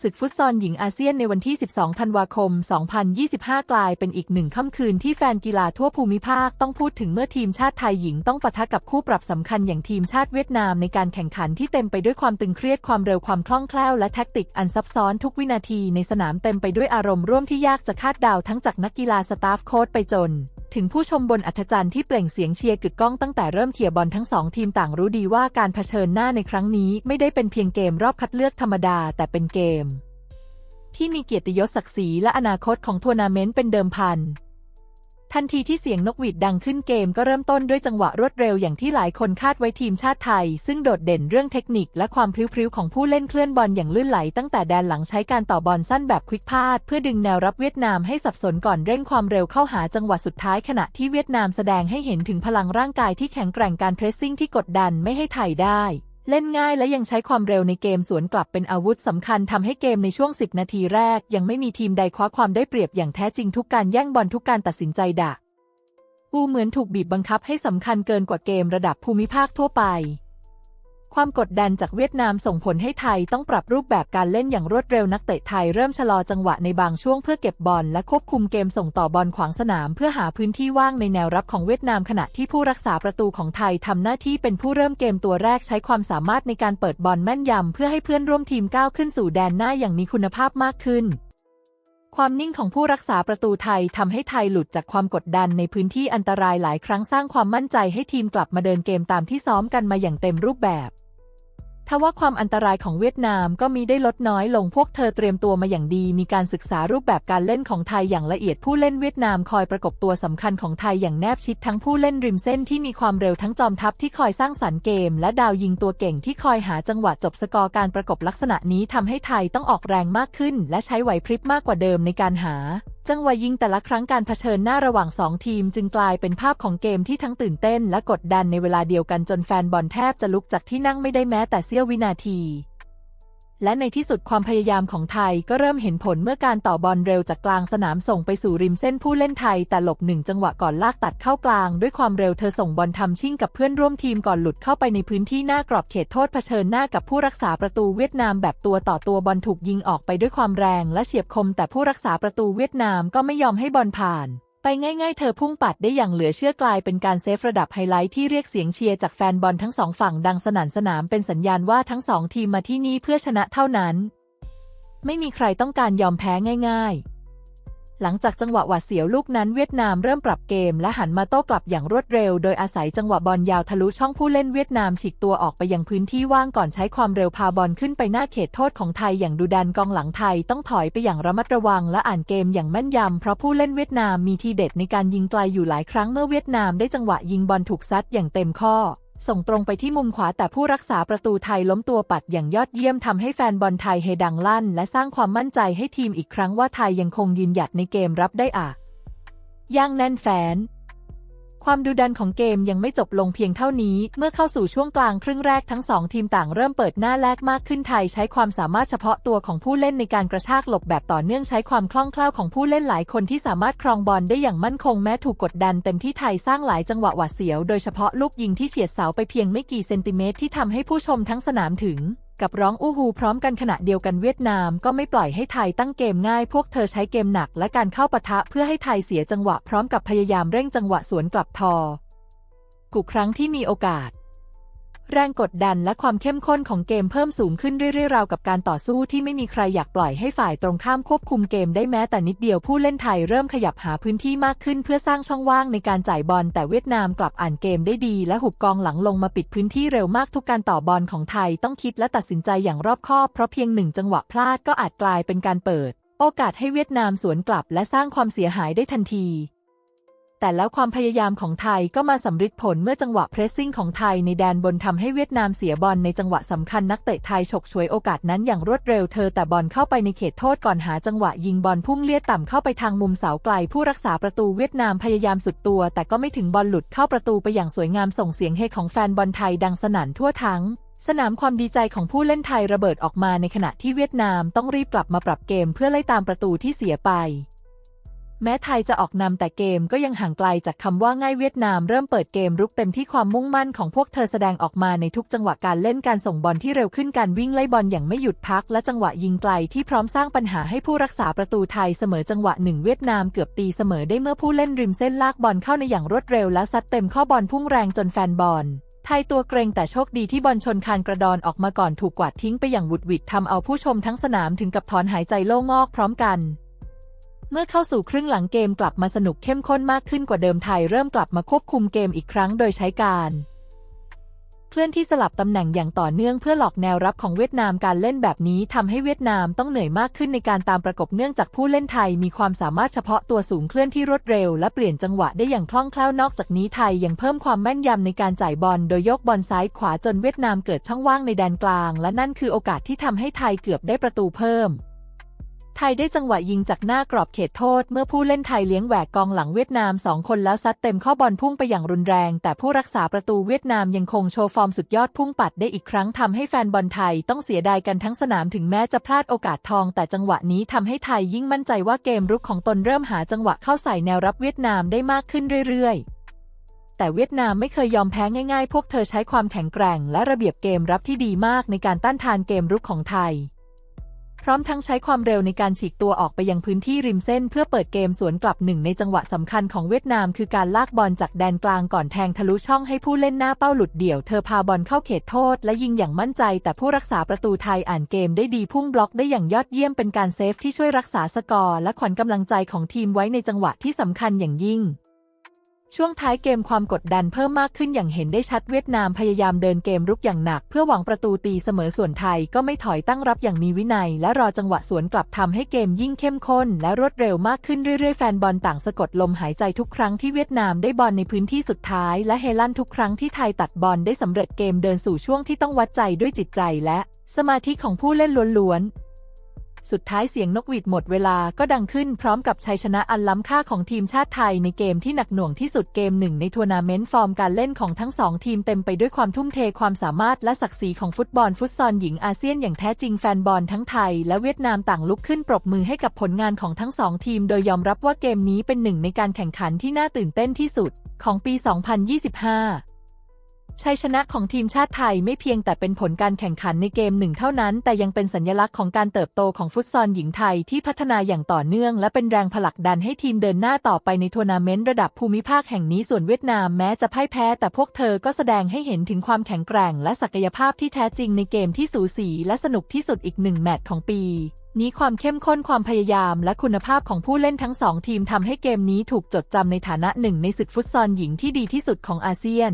ศึกฟุตซอลหญิงอาเซียนในวันที่ 12 ธันวาคม 2025 กลายเป็นอีกหนึ่งค่ำคืนที่แฟนกีฬาทั่วภูมิภาคต้องพูดถึงเมื่อทีมชาติไทยหญิงต้องปะทะกับคู่ปรับสำคัญอย่างทีมชาติเวียดนามในการแข่งขันที่เต็มไปด้วยความตึงเครียดความเร็วความคล่องแคล่วและแท็กติกอันซับซ้อนทุกวินาทีในสนามเต็มไปด้วยอารมณ์ร่วมที่ยากจะคาดเดาทั้งจากนักกีฬาสตาฟโค้ชไปจน ถึงผู้ชมบนอัธจันทร์ที่เปล่งเสียงเชียร์กึกก้องตั้งแต่เริ่มเขี่ยบอลทั้งสองทีมต่างรู้ดีว่าการเผชิญหน้าในครั้งนี้ไม่ได้เป็นเพียงเกมรอบคัดเลือกธรรมดาแต่เป็นเกม ที่มีเกียรติยศศักดิ์ศรีและอนาคตของทัวร์นาเมนต์เป็นเดิมพัน ทันทีที่เสียงนกหวีดดังขึ้นเกมก็เริ่มต้นด้วยจังหวะรวดเร็วอย่างที่หลายคนคาดไว้ทีมชาติไทย ซึ่งโดดเด่นเรื่องเทคนิคและความพริ้วๆของผู้เล่นเคลื่อนบอลอย่างลื่นไหล ตั้งแต่แดนหลังใช้การต่อบอลสั้นแบบควิกพาดเพื่อดึงแนวรับเวียดนามให้สับสนก่อนเร่งความเร็วเข้าหาจังหวะสุดท้ายขณะที่เวียดนามแสดงให้เห็นถึงพลังร่างกายที่แข็งแกร่งการเพรสซิ่งที่กดดันไม่ให้ไทยได้ เล่นง่ายและยังใช้ความเร็วในเกมสวนกลับเป็นอาวุธสำคัญทำให้เกมในช่วง 10 นาทีแรก ยังไม่มีทีมใดคว้าความได้เปรียบอย่างแท้จริงทุกการแย่งบอลทุกการตัดสินใจดะอูเหมือนถูกบีบบังคับให้สำคัญเกินกว่าเกมระดับภูมิภาคทั่วไป ความกดดันจากเวียดนามส่งผลให้ไทยต้องปรับรูปแบบการเล่นอย่างรวดเร็วนักเตะไทยเริ่มชะลอจังหวะในบางช่วงเพื่อเก็บบอลและควบคุมเกมส่งต่อบอลขวางสนามเพื่อหาพื้นที่ว่างในแนวรับของเวียดนามขณะที่ผู้รักษาประตูของไทยทำหน้าที่เป็นผู้เริ่มเกมตัวแรกใช้ความสามารถในการเปิดบอลแม่นยำเพื่อให้เพื่อนร่วมทีมก้าวขึ้นสู่แดนหน้าอย่างมีคุณภาพมากขึ้น ความนิ่งของผู้รักษาประตูไทยทำให้ไทยหลุดจากความกดดันในพื้นที่อันตรายหลายครั้งสร้างความมั่นใจให้ทีมกลับมาเดินเกมตามที่ซ้อมกันมาอย่างเต็มรูปแบบ ทว่าความอันตรายของเวียดนามก็มีได้ลดน้อยลงพวกเธอเตรียมตัวมาอย่างดี มีการศึกษารูปแบบการเล่นของไทยอย่างละเอียดผู้เล่นเวียดนามคอยประกบตัวสำคัญของไทยอย่างแนบชิดทั้งผู้เล่นริมเส้นที่มีความเร็วทั้งจอมทัพที่คอยสร้างสรรค์เกม และดาวยิงตัวเก่งที่คอยหาจังหวะจบสกอร์การประกบลักษณะนี้ทำให้ไทยต้องออกแรงมากขึ้น และใช้ไหวพริบมากกว่าเดิมในการหา จังหวะยิงแต่ละครั้งการเผชิญหน้าระหว่าง 2 ทีม จึงกลายเป็นภาพของเกมที่ทั้งตื่นเต้นและกดดันในเวลาเดียวกันจนแฟนบอลแทบจะลุกจากที่นั่งไม่ได้แม้แต่เสี้ยววินาที และในที่สุดความพยายามของไทยก็เริ่มเห็นผลเมื่อการต่อบอลเร็วจากกลางสนามส่งไปสู่ริมเส้นผู้เล่นไทย แต่หลบหนึ่งจังหวะก่อนลากตัดเข้ากลาง ด้วยความเร็วเธอส่งบอลทำชิ่งกับเพื่อนร่วมทีมก่อนหลุดเข้าไปในพื้นที่หน้ากรอบเขตโทษเผชิญหน้ากับผู้รักษาประตูเวียดนามแบบตัวต่อตัวบอลถูกยิงออกไปด้วยความแรงและเฉียบคม แต่ผู้รักษาประตูเวียดนามก็ไม่ยอมให้บอลผ่าน ไปง่ายๆ เธอพุ่งปัดได้อย่างเหลือเชื่อกลายเป็นการเซฟระดับไฮไลท์ที่เรียกเสียงเชียร์จากแฟนบอลทั้งสองฝั่งดังสนั่นสนามเป็นสัญญาณว่าทั้งสองทีมมาที่นี่เพื่อชนะเท่านั้น ไม่มีใครต้องการยอมแพ้ง่าย ๆ หลังจากจังหวะหวาดเสียวลูกนั้นเวียดนามเริ่มปรับเกมและหันมาโต้กลับอย่างรวดเร็ว โดยอาศัยจังหวะบอลยาวทะลุช่องผู้เล่นเวียดนามฉีกตัวออกไปยังพื้นที่ว่างก่อนใช้ความเร็วพาบอลขึ้นไปหน้าเขตโทษของไทยอย่างดุดันกองหลังไทยต้องถอยไปอย่างระมัดระวังและอ่านเกมอย่างแม่นยำเพราะผู้เล่นเวียดนามมีทีเด็ดในการยิงไกลอยู่หลายครั้งเมื่อเวียดนามได้จังหวะยิงบอลถูกซัดอย่างเต็มข้อ ส่งตรงไปที่มุมขวาแต่ผู้รักษาประตูไทยล้มตัวปัดอย่างยอดเยี่ยมทำให้แฟนบอลไทยเฮดังลั่น และสร้างความมั่นใจให้ทีมอีกครั้งว่าไทยยังคงยืนหยัดในเกมรับได้อะย่างแน่นแฟน ความดุดันของเกมยังไม่จบลงเพียงเท่านี้ เมื่อเข้าสู่ช่วงกลางครึ่งแรกทั้งสองทีมต่างเริ่มเปิดหน้าแลกมากขึ้นไทยใช้ความสามารถเฉพาะตัวของผู้เล่นในการกระชากหลบแบบต่อเนื่องใช้ความคล่องแคล่วของผู้เล่นหลายคนที่สามารถครองบอลได้อย่างมั่นคงแม้ถูกกดดันเต็มที่ไทยสร้างหลายจังหวะหวาดเสียวโดยเฉพาะลูกยิงที่เฉียดเสาไปเพียงไม่กี่เซนติเมตรที่ทำให้ผู้ชมทั้งสนามถึง กับร้องอู้ฮูพร้อมกันขณะเดียวกันเวียดนามก็ไม่ปล่อยให้ไทยตั้งเกมง่าย พวกเธอใช้เกมหนักและการเข้าปะทะเพื่อให้ไทยเสียจังหวะพร้อมกับพยายามเร่งจังหวะสวนกลับทอ กุครั้งที่มีโอกาส แรงกดดันและความเข้มข้นของเกมเพิ่มสูงขึ้นเรื่อยๆราวกับการต่อสู้ที่ไม่มีใครอยากปล่อยให้ฝ่ายตรงข้ามควบคุมเกมได้แม้แต่นิดเดียวผู้เล่นไทยเริ่มขยับหาพื้นที่มากขึ้นเพื่อสร้างช่องว่างในการจ่ายบอลแต่เวียดนามกลับอ่านเกมได้ดี และหุบกองหลังลงมาปิดพื้นที่เร็วมากทุกการต่อบอลของไทยต้องคิดและตัดสินใจอย่างรอบคอบเพราะเพียงหนึ่งจังหวะพลาดก็อาจกลายเป็นการเปิด โอกาสให้เวียดนามสวนกลับและสร้างความเสียหายได้ทันที แต่แล้วความพยายามของไทยก็มาสำฤทธิ์ผลเมื่อจังหวะเพรสซิ่งของไทยในแดนบนทำให้เวียดนามเสียบอลในจังหวะสำคัญนักเตะไทยฉกฉวยโอกาสนั้นอย่างรวดเร็วเธอแต่บอลเข้าไปในเขตโทษก่อนหาจังหวะยิงบอลพุ่งเลียต่ำเข้าไปทางมุมเสาไกล ผู้รักษาประตูเวียดนามพยายามสุดตัว แต่ก็ไม่ถึงบอลหลุดเข้าประตูไปอย่างสวยงามส่งเสียงเฮของแฟนบอลไทยดังสนั่นทั่วทั้งสนามความดีใจของผู้เล่นไทยระเบิดออกมาในขณะที่เวียดนามต้องรีบกลับมาปรับเกมเพื่อไล่ตามประตูที่เสียไป แม้ไทยจะออกนำแต่เกมก็ยังห่างไกลจากคำว่าง่ายเวียดนามเริ่มเปิดเกมรุกเต็มที่ความมุ่งมั่นของพวกเธอแสดงออกมาในทุกจังหวะการเล่นการส่งบอลที่เร็วขึ้นการวิ่งไล่บอลอย่างไม่หยุดพัก และจังหวะยิงไกลที่พร้อมสร้างปัญหาให้ผู้รักษาประตูไทยเสมอจังหวะหนึ่งเวียดนามเกือบตีเสมอได้เมื่อผู้เล่นริมเส้นลากบอลเข้าในอย่างรวดเร็วและซัดเต็มข้อบอลพุ่งแรงจนแฟนบอลไทยตัวเกรงแต่โชคดีที่บอลชนคานกระดอนออกมาก่อนถูกกวาดทิ้งไปอย่างหวุดหวิดทำเอาผู้ชมทั้งสนามถึงกับถอนหายใจโล่งอกพร้อมกัน เมื่อเข้าสู่ครึ่งหลังเกมกลับมาสนุกเข้มข้นมากขึ้นกว่าเดิมไทยเริ่มกลับมาควบคุมเกมอีกครั้งโดยใช้การเคลื่อนที่สลับตำแหน่งอย่างต่อเนื่องเพื่อหลอกแนวรับของเวียดนามการเล่นแบบนี้ทำให้เวียดนามต้องเหนื่อยมากขึ้นในการตามประกบเนื่องจากผู้เล่นไทยมีความสามารถเฉพาะตัวสูงเคลื่อนที่รวดเร็วและเปลี่ยนจังหวะได้อย่างคล่องแคล่วนอกจากนี้ไทยยังเพิ่มความแม่นยำในการจ่ายบอลโดยยกบอลซ้ายขวาจนเวียดนามเกิดช่องว่างในแดนกลาง และนั่นคือโอกาสที่ทำให้ไทยเกือบได้ประตูเพิ่ม ไทยได้จังหวะยิงจากหน้ากรอบเขตโทษ เมื่อผู้เล่นไทยเลี้ยงแหวกกองหลังเวียดนามสองคนแล้วซัดเต็มข้อบอลพุ่งไปอย่างรุนแรง แต่ผู้รักษาประตูเวียดนามยังคงโชว์ฟอร์มสุดยอดพุ่งปัดได้อีกครั้งทำให้แฟนบอลไทยต้องเสียดายกันทั้งสนามถึงแม้จะพลาดโอกาสทอง แต่จังหวะนี้ทำให้ไทยยิ่งมั่นใจว่าเกมรุกของตนเริ่มหาจังหวะเข้าใส่แนวรับเวียดนามได้มากขึ้นเรื่อยๆแต่เวียดนามไม่เคยยอมแพ้ง่ายๆ พวกเธอใช้ความแข็งแกร่ง และระเบียบเกมรับที่ดีมากในการต้านทานเกมรุกของไทย พร้อมทั้งใช้ความเร็วในการฉีกตัวออกไปยังพื้นที่ริมเส้น เพื่อเปิดเกมสวนกลับหนึ่งในจังหวะสำคัญของเวียดนามคือการลากบอลจากแดนกลางก่อนแทงทะลุช่องให้ผู้เล่นหน้าเป้าหลุดเดี่ยวเธอพาบอลเข้าเขตโทษและยิงอย่างมั่นใจ แต่ผู้รักษาประตูไทยอ่านเกมได้ดีพุ่งบล็อกได้อย่างยอดเยี่ยมเป็นการเซฟที่ช่วยรักษาสกอร์และขวัญกำลังใจของทีมไว้ในจังหวะที่สำคัญอย่างยิ่ง ช่วงท้ายเกมความกดดันเพิ่มมากขึ้นอย่างเห็นได้ชัดเวียดนามพยายามเดินเกมรุกอย่างหนัก เพื่อหวังประตูตีเสมอส่วนไทยก็ไม่ถอยตั้งรับอย่างมีวินัย และรอจังหวะสวนกลับทำให้เกมยิ่งเข้มข้น และรวดเร็วมากขึ้นเรื่อยๆแฟนบอลต่างสะกดลมหายใจทุกครั้งที่เวียดนามได้บอลในพื้นที่สุดท้าย และเฮลั่นทุกครั้งที่ไทยตัดบอลได้สำเร็จเกมเดินสู่ช่วงที่ต้องวัดใจด้วยจิตใจและ สมาธิของผู้เล่นล้วนๆ สุดท้ายเสียงนกหวีดหมดเวลาก็ดังขึ้นพร้อมกับชัยชนะอันล้ำค่าของทีมชาติไทยในเกมที่หนักหน่วงที่สุดเกมหนึ่งในทัวร์นาเมนต์ฟอร์มการเล่นของทั้งสองทีมเต็มไปด้วยความทุ่มเทความสามารถและศักดิ์ศรีของฟุตบอลฟุตซอลหญิงอาเซียนอย่างแท้จริงแฟนบอลทั้งไทยและเวียดนามต่างลุกขึ้นปรบมือให้กับผลงานของทั้งสองทีม โดยยอมรับว่าเกมนี้เป็นหนึ่งในการแข่งขันที่น่าตื่นเต้นที่สุดของปี 2025 ชัยชนะของทีมชาติไทยไม่เพียงแต่เป็นผลการแข่งขันในเกมหนึ่งเท่านั้น แต่ยังเป็นสัญลักษณ์ของการเติบโตของฟุตซอลหญิงไทยที่พัฒนาอย่างต่อเนื่อง และเป็นแรงผลักดันให้ทีมเดินหน้าต่อไปในทัวร์นาเมนต์ระดับภูมิภาคแห่งนี้ส่วนเวียดนามแม้จะพ่ายแพ้ แต่พวกเธอก็แสดงให้เห็นถึงความแข็งแกร่ง และศักยภาพที่แท้จริงในเกมที่สูสี และสนุกที่สุดอีกหนึ่งแมตช์ของปีนี้ความเข้มข้นความพยายามและคุณภาพของผู้เล่นทั้งสองทีมทำให้เกมนี้ถูกจดจำในฐานะหนึ่งในศึกฟุตซอลหญิงที่ดีที่สุดของอาเซียน